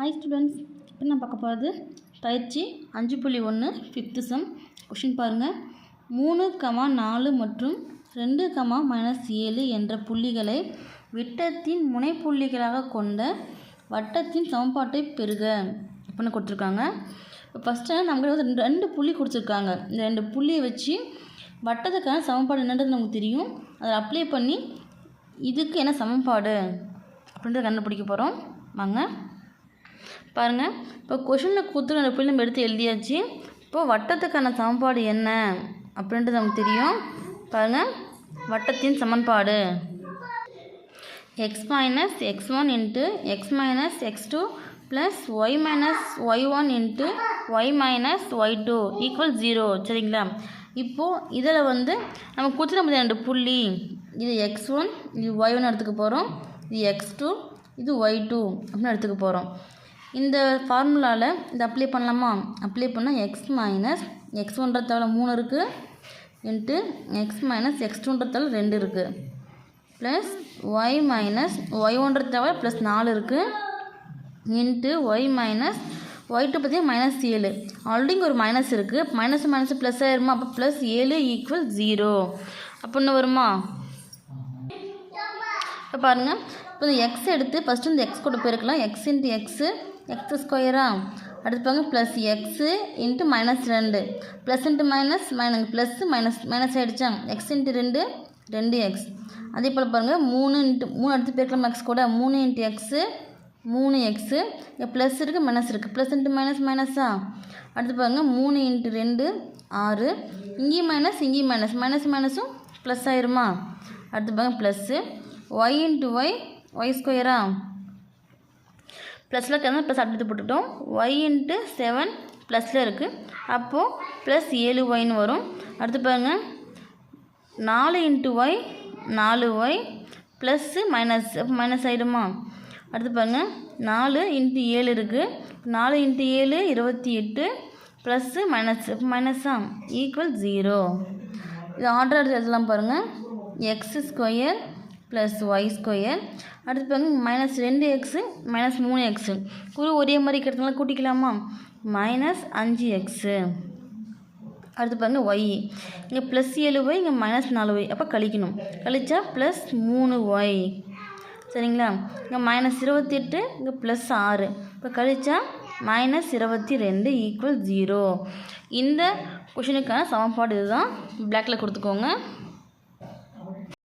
Hi students இப்போ நான் பார்க்க போகிறது பயிற்சி அஞ்சு புள்ளி ஒன்று ஃபிஃப்த்து சம் கொஷின் பாருங்கள் மூணு கமா நாலு மற்றும் ரெண்டு கமா மைனஸ் ஏழு என்ற புள்ளிகளை விட்டத்தின் முனைப்புள்ளிகளாக கொண்ட வட்டத்தின் சமன்பாட்டை பெறுக. அப்படின்னு கொடுத்துருக்காங்க. இப்போ ஃபஸ்ட்டு நமக்கு வந்து ரெண்டு ரெண்டு புள்ளி கொடுத்துருக்காங்க. இந்த ரெண்டு புள்ளியை வச்சு வட்டத்துக்கான சமன்பாடு என்னன்றது நமக்கு தெரியும். அதை அப்ளை பண்ணி இதுக்கு என்ன சமன்பாடு அப்படின்றத கண்டுபிடிக்க போகிறோம் வாங்க. பாருங்கள் இப்போ கொஷினில் கொடுத்து ரெண்டு புள்ளி நம்ம எடுத்து எழுதியாச்சு. இப்போ வட்டத்துக்கான சமன்பாடு என்ன? அப்படின்றது நமக்கு தெரியும். பாருங்கள் வட்டத்தின் சமன்பாடு. X minus X one into X minus X two plus Y minus Y one into Y minus Y two equal zero சரிங்களா? இப்போது இதில் வந்து நம்ம கொடுத்துட்டு ரெண்டு புள்ளி. இது எக்ஸ் ஒன் இது ஒய் ஒன் எடுத்துக்க போகிறோம் இது எக்ஸ் டூ இது ஒய் டூ அப்படின்னு எடுத்துக்க போகிறோம் இந்த ஃபார்முலாவில் இதை அப்ளை பண்ணலாமா? அப்ளை பண்ணால் எக்ஸ் மைனஸ் எக்ஸ் ஒன்றத்தால் மூணு இருக்குது இன்ட்டு எக்ஸ் மைனஸ் எக்ஸ் டூன்றதால் ரெண்டு இருக்குது ப்ளஸ் ஒய் மைனஸ் ஒய் ஒன்றத்தால் ப்ளஸ் நாலு இருக்குது into Y minus Y two பார்த்தீங்கன்னா மைனஸ் ஏழு. ஆல்ரெடி இங்கே ஒரு மைனஸ் இருக்குது மைனஸ் மைனஸ் ப்ளஸ் ஆயிருமா? அப்போ ப்ளஸ் ஏழு ஈக்குவல் ஜீரோ அப்படின்னு வருமா? இப்போ பாருங்கள் இப்போ இந்த எக்ஸ் எடுத்து ஃபஸ்ட்டு இந்த எக்ஸ் கூட போயிருக்கலாம். எக்ஸ் இன்ட்டு எக்ஸு எக்ஸ் ஸ்கொயரா அடுத்து பாருங்க ப்ளஸ் எக்ஸு இன்ட்டு மைனஸ் ரெண்டு. Plus into minus minus plus minus minus ஆகிடுச்சா எக்ஸ் இன்ட்டு ரெண்டு ரெண்டு எக்ஸ் அதே போல் பாருங்கள் மூணு இன்ட்டு மூணு அடுத்து பேருக்கலாம் எக்ஸ் கூட. மூணு இன்ட்டு எக்ஸு மூணு எக்ஸு ப்ளஸ் இருக்குது மைனஸ் இருக்குது ப்ளஸ் இன்ட்டு மைனஸ் மைனஸா அடுத்து பாருங்கள் மூணு இன்ட்டு ரெண்டு ஆறு. இங்கேயும் மைனஸ் இங்கேயும் மைனஸ் மைனஸ் மைனஸும் ப்ளஸ் ஆயிருமா? அடுத்து பாருங்கள் plus Y into Y Y ஸ்கொயரா ப்ளஸில் இருக்கிறது ப்ளஸ் அடுத்து போட்டுட்டோம் ஒய் இன்ட்டு செவன் ப்ளஸில் இருக்குது அப்போது ப்ளஸ் ஏழு ஒய்னு வரும். அடுத்து பாருங்கள் நாலு இன்ட்டு ஒய் நாலு ஒய் ப்ளஸ்ஸு மைனஸ் மைனஸ் ஆகிடுமா அடுத்து பாருங்கள் நாலு இன்ட்டு ஏழு இருக்குது நாலு இன்ட்டு ஏழு இருபத்தி எட்டு ப்ளஸ்ஸு மைனஸ் மைனஸா ஈக்குவல் ஜீரோ இது ஆர்டர் எடுத்து எழுதலாம் பாருங்கள் X square plus Y square அடுத்து பாருங்க மைனஸ் ரெண்டு எக்ஸு மைனஸ் மூணு எக்ஸு குழு ஒரே மாதிரி இருக்கிறதுனால கூட்டிக்கலாமா? மைனஸ் அஞ்சு எக்ஸு அடுத்து பாருங்கள் ஒய் இங்கே ப்ளஸ் ஏழு ஒய் இங்கே மைனஸ் நாலு ஒய் அப்போ கழிக்கணும். கழிச்சா ப்ளஸ் மூணு ஒய் சரிங்களா? இங்கே மைனஸ் இருபத்தி எட்டு இங்கே ப்ளஸ் ஆறு. இப்போ கழிச்சா மைனஸ் இருபத்தி ரெண்டு ஈக்குவல் ஜீரோ இந்த கொஷினுக்கான சமன்பாடு இதுதான். பிளாக்கில் கொடுத்துக்கோங்க.